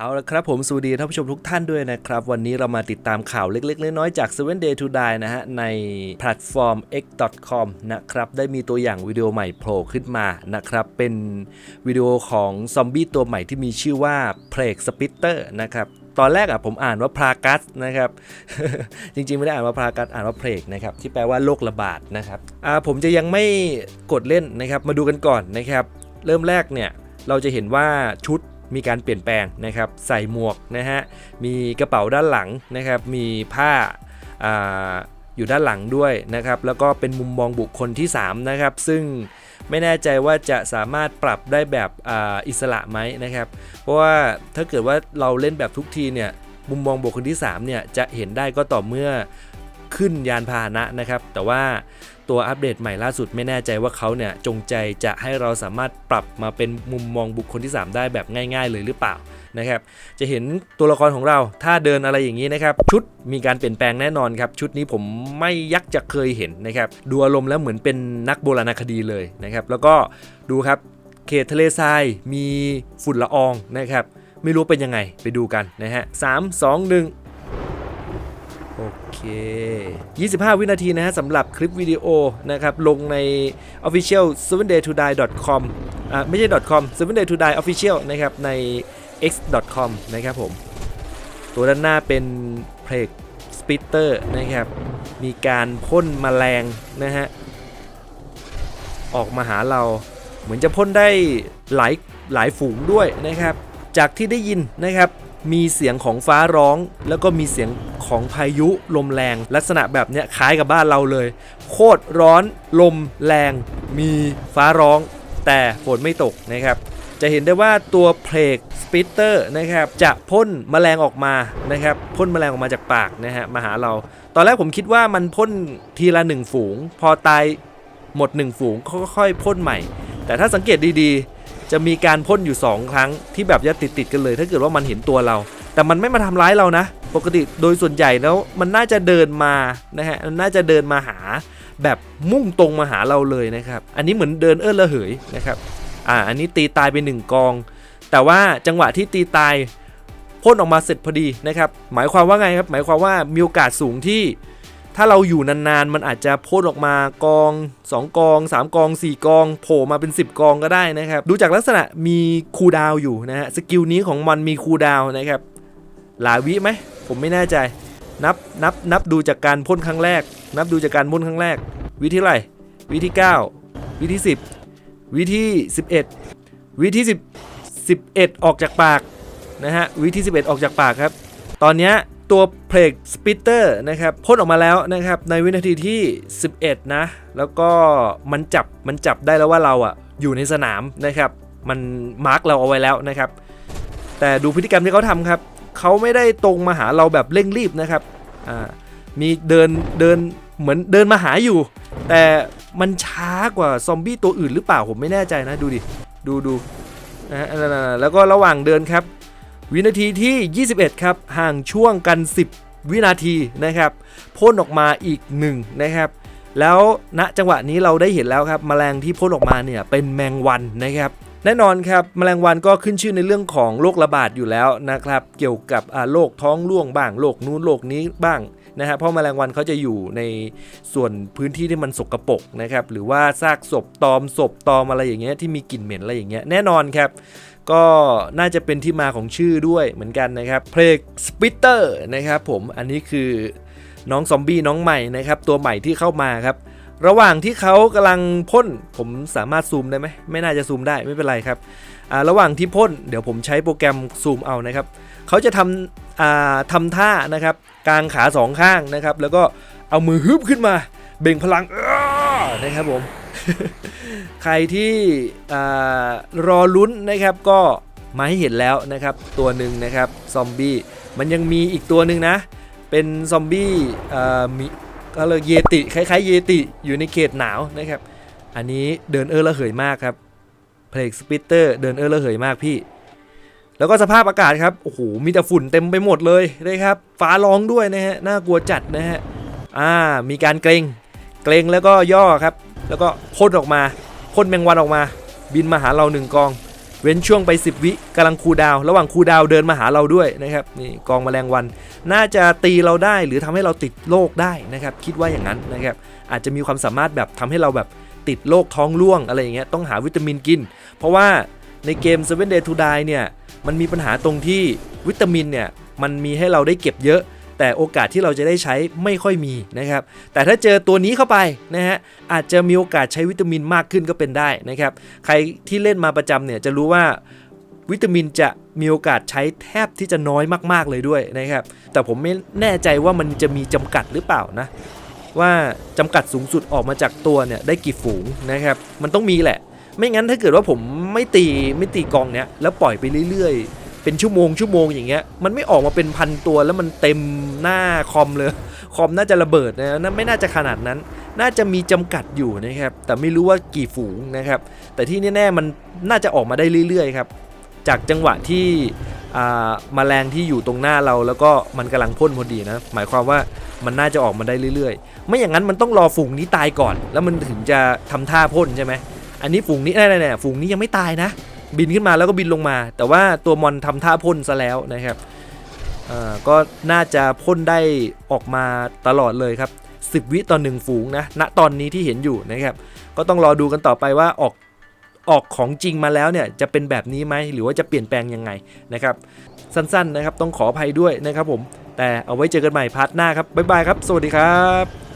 เอาละครับผมสวัสดีท่านผู้ชมทุกท่านด้วยนะครับ วันนี้เรามาติดตามข่าวเล็ก ๆ น้อยๆจาก 7 Day to Die นะฮะ ในแพลตฟอร์ม x.com นะครับ ได้มีตัวอย่างวิดีโอใหม่โผล่ขึ้นมานะครับ เป็นวิดีโอของซอมบี้ตัวใหม่ที่มีชื่อว่า Plague Spitter นะครับตอนแรกอะผมอ่านว่าพรากัสนะครับ จริงๆ ไม่ได้อ่านว่าพรากัสอ่านว่าเพลกนะครับที่แปลว่าโรคระบาดนะครับอ่าผมจะยังไม่กดเล่นนะครับมาดูกันก่อนนะครับ เริ่มแรกเนี่ยเราจะเห็นว่าชุด มีการเปลี่ยนแปลงนะครับใส่หมวกนะฮะมีกระเป๋าด้านหลังนะครับมีผ้าอ่าอยู่ด้านหลังด้วยนะครับแล้วก็เป็นมุมมองบุคคลที่ 3 นะครับ ซึ่งไม่แน่ใจว่าจะสามารถปรับได้แบบออิสระไหมนะครับ เพราะว่าถ้าเกิดว่าเราเล่นแบบทุกทีเนี่ยมุมมองบุคคลที่3เนี่ยจะเห็นได้ก็ต่อเมื่อขึ้นยานพาหนะนะครับ แต่ว่า ตัวอัปเดตใหม่ล่าสุดไม่แน่ใจว่าเขาเนี่ยจงใจจะให้เราสามารถปรับมาเป็นมุมมองบุคคลที่ 3 ได้แบบง่าย ๆ เลยหรือเปล่านะครับจะเห็นตัวละครของเราถ้าเดินอะไรอย่างนี้นะครับ ชุดมีการเปลี่ยนแปลงแน่นอนครับ ชุดนี้ผมไม่ยักจะเคยเห็นนะครับดูอารมณ์แล้วเหมือนเป็นนักโบราณคดีเลยนะครับแล้วก็ดูครับเขตทะเลทรายมีฝุ่นละอองนะครับไม่รู้เป็นยังไงไปดูกันนะฮะสามสองหนึ่ง โอเค 25 วินาทีนะฮะสำหรับคลิปวิดีโอนะครับ ลงใน official 7daytodie.com อ่าไม่ใช่ .com 7daytodie official นะครับ ใน x.com นะครับผม ตัวด้านหน้าเป็นเพลกสปิเตอร์นะครับ มีการพ่นแมลงนะฮะ ออกมาหาเราเหมือนจะพ่นได้หลายหลายฝูงด้วยนะครับ จากที่ได้ยินนะครับ มีเสียงของฟ้าร้อง แล้วก็มีเสียงของพายุลมแรง ลักษณะแบบเนี้ยคล้ายกับบ้านเราเลย โคตรร้อนลมแรง มีฟ้าร้อง แต่ฝนไม่ตกนะครับ จะเห็นได้ว่าตัวเพลกสปิเตอร์นะครับจะพ่นแมลงออกมานะครับพ่นแมลงออกมาจากปากนะฮะมาหาเรา ตอนแรกผมคิดว่ามันพ่นทีละหนึ่งฝูง พอตายหมดหนึ่งฝูงก็ค่อยๆพ่นใหม่ แต่ถ้าสังเกตดีๆ จะมีการพ่นอยู่ 2 ครั้งที่แบบจะติดๆกันเลย ถ้าเกิดว่ามันเห็นตัวเรา แต่มันไม่มาทำร้ายเรานะ ปกติโดยส่วนใหญ่แล้วมันน่าจะเดินมานะฮะมันน่าจะเดินมาหาแบบมุ่งตรงมาหาเราเลยนะครับ อันนี้เหมือนเดินเอื้อระเหยนะครับอ่าอันนี้ตีตายไปหนึ่งกอง แต่ว่าจังหวะที่ตีตายพ่นออกมาเสร็จพอดีนะครับหมายความว่าไงครับหมายความว่ามีโอกาสสูงที่ ถ้าเราอยู่นานๆ มันอาจจะพ่นออกมากอง 2 กอง 3 กอง 4 กองโผล่มาเป็น 10 กองก็ได้นะครับ ดูจากลักษณะมีคูดาวอยู่นะฮะสกิลนี้ของมันมีคูดาวนะครับ หลายวิไหมผมไม่แน่ใจ นับนับนับดูจากการพ่นครั้งแรก นับดูจากการพ่นครั้งแรก วิที่ไรวิที่9วิที่10 วิที่11 วิที่10 11 ออกจากปากนะฮะวิที่11 ออกจากปากครับ ตอนเนี้ย ตัวเพลกสปิเตอร์นะครับพ่นออกมาแล้วนะครับในวินาทีที่ 11 นะ แล้วก็มันจับมันจับได้แล้วว่าเราอะอยู่ในสนามนะครับมันมาร์กเราเอาไว้แล้วนะครับ แต่ดูพฤติกรรมที่เขาทำครับเขาไม่ได้ตรงมาหาเราแบบเร่งรีบนะครับอ่ามีเดินเดินเหมือนเดินมาหาอยู่ แต่มันช้ากว่าซอมบี้ตัวอื่นหรือเปล่าผมไม่แน่ใจนะดูดิดูดูนะแล้วก็ระหว่างเดินครับ วินาทีที่ 21 ครับ ห่างช่วงกัน 10 วินาทีนะครับพ่นออกมาอีกหนึ่งนะครับแล้วณจังหวะนี้เราได้เห็นแล้วครับแมลงที่พ่นออกมาเนี่ยเป็นแมงวันนะครับ แน่นอนครับแมลงวันก็ขึ้นชื่อในเรื่องของโรคระบาดอยู่แล้วนะครับ เกี่ยวกับโรคท้องร่วงบ้างโรคนู้นโรคนี้บ้างนะฮะเพราะแมลงวันเขาจะอยู่ในส่วนพื้นที่ที่มันสกรปรกนะครับหรือว่าซากศพตอมศพตอมอะไรอย่างเงี้ยที่มีกลิ่นเหม็นอะไรอย่างเงี้ยแน่นอนครับ ก็น่าจะเป็นที่มาของชื่อด้วยเหมือนกันนะครับ เพลกสปิเตอร์นะครับผมอันนี้คือน้องซอมบี้น้องใหม่นะครับตัวใหม่ที่เข้ามาครับ ระหว่างที่เขากำลังพ่นผมสามารถซูมได้ไหมไม่น่าจะซูมได้ไม่เป็นไรครับระหว่างที่พ่นเดี๋ยวผมใช้โปรแกรมซูมเอานะครับเขาจะทำทำท่านะครับกางขาสองข้างนะครับแล้วก็เอามือฮึบขึ้นมา เบ่งพลังอ้านะครับผม ใครที่รอลุ้นนะครับก็มาให้เห็นแล้วนะครับ ตัวหนึ่งนะครับซอมบี้มันยังมีอีกตัวหนึ่งนะ เป็นซอมบี้มีก็เลยเยติคล้ายๆเยติอยู่ในเขตหนาวนะครับ อันนี้เดินเออระเหยมากครับเพลกสปิเตอร์เดินเออระเหยมากพี่ แล้วก็สภาพอากาศครับโอ้โหมีแต่ฝุ่นเต็มไปหมดเลยนะครับ ฟ้าร้องด้วยนะฮะน่ากลัวจัดนะฮะอ่ามีการเกรงเกรงแล้วก็ย่อครับ แล้วก็พ่นออกมาพ่นแมงวันออกมา บินมาหาเราหนึ่งกอง เว้นช่วงไป 10 วิกำลังคูดาว ระหว่างคูดาวเดินมาหาเราด้วยนะครับนี่กองแมลงวัน น่าจะตีเราได้หรือทำให้เราติดโรคได้นะครับ คิดว่าอย่างนั้นนะครับ อาจจะมีความสามารถแบบทำให้เราแบบติดโรคท้องร่วงอะไรอย่างเงี้ยต้องหาวิตามินกิน เพราะว่าในเกม 7 Day to Die เนี่ยมันมีปัญหาตรงที่วิตามินเนี่ยมันมีให้เราได้เก็บเยอะ แต่โอกาสที่เราจะได้ใช้ไม่ค่อยมีนะครับ แต่ถ้าเจอตัวนี้เข้าไปนะฮะอาจจะมีโอกาสใช้วิตามินมากขึ้นก็เป็นได้นะครับ ใครที่เล่นมาประจำเนี่ยจะรู้ว่าวิตามินจะมีโอกาสใช้แทบที่จะน้อยมากๆเลยด้วยนะครับ แต่ผมไม่แน่ใจว่ามันจะมีจำกัดหรือเปล่านะว่าจำกัดสูงสุดออกมาจากตัวเนี่ยได้กี่ฝูงนะครับ มันต้องมีแหละ ไม่งั้นถ้าเกิดว่าผมไม่ตีไม่ตีกองเนี้ยแล้วปล่อยไปเรื่อยๆ เป็นชั่วโมงชั่วโมงอย่างเงี้ยมันไม่ออกมาเป็นพันตัวแล้วมันเต็มหน้าคอมเลยคอมน่าจะระเบิดนะนั่นไม่น่าจะขนาดนั้น น่าจะมีจำกัดอยู่นะครับแต่ไม่รู้ว่ากี่ฝูงนะครับ แต่ที่แน่ๆมันน่าจะออกมาได้เรื่อยๆครับจากจังหวะที่มาแมลงที่อยู่ตรงหน้าเราแล้วก็มันกำลังพ่นพอดีนะ หมายความว่ามันน่าจะออกมาได้เรื่อยๆ ไม่อย่างนั้นมันต้องรอฝูงนี้ตายก่อน แล้วมันถึงจะทำท่าพ่นใช่ไหมอันนี้ฝูงนี้แน่ๆฝูงนี้ยังไม่ตายนะ บินขึ้นมาแล้วก็บินลงมา แต่ว่าตัวมอนทำท่าพ่นซะแล้วนะครับก็น่าจะพ่นได้ออกมาตลอดเลยครับ 10 วิต่อหนึ่งฝูงนะณตอนนี้ที่เห็นอยู่นะครับ ก็ต้องรอดูกันต่อไปว่าออกออกของจริงมาแล้วเนี่ยจะเป็นแบบนี้ไหมหรือว่าจะเปลี่ยนแปลงยังไงนะครับ สั้นๆนะครับต้องขออภัยด้วยนะครับผม แต่เอาไว้เจอกันใหม่พาร์ทหน้าครับบ๊ายบายครับ สวัสดีครับ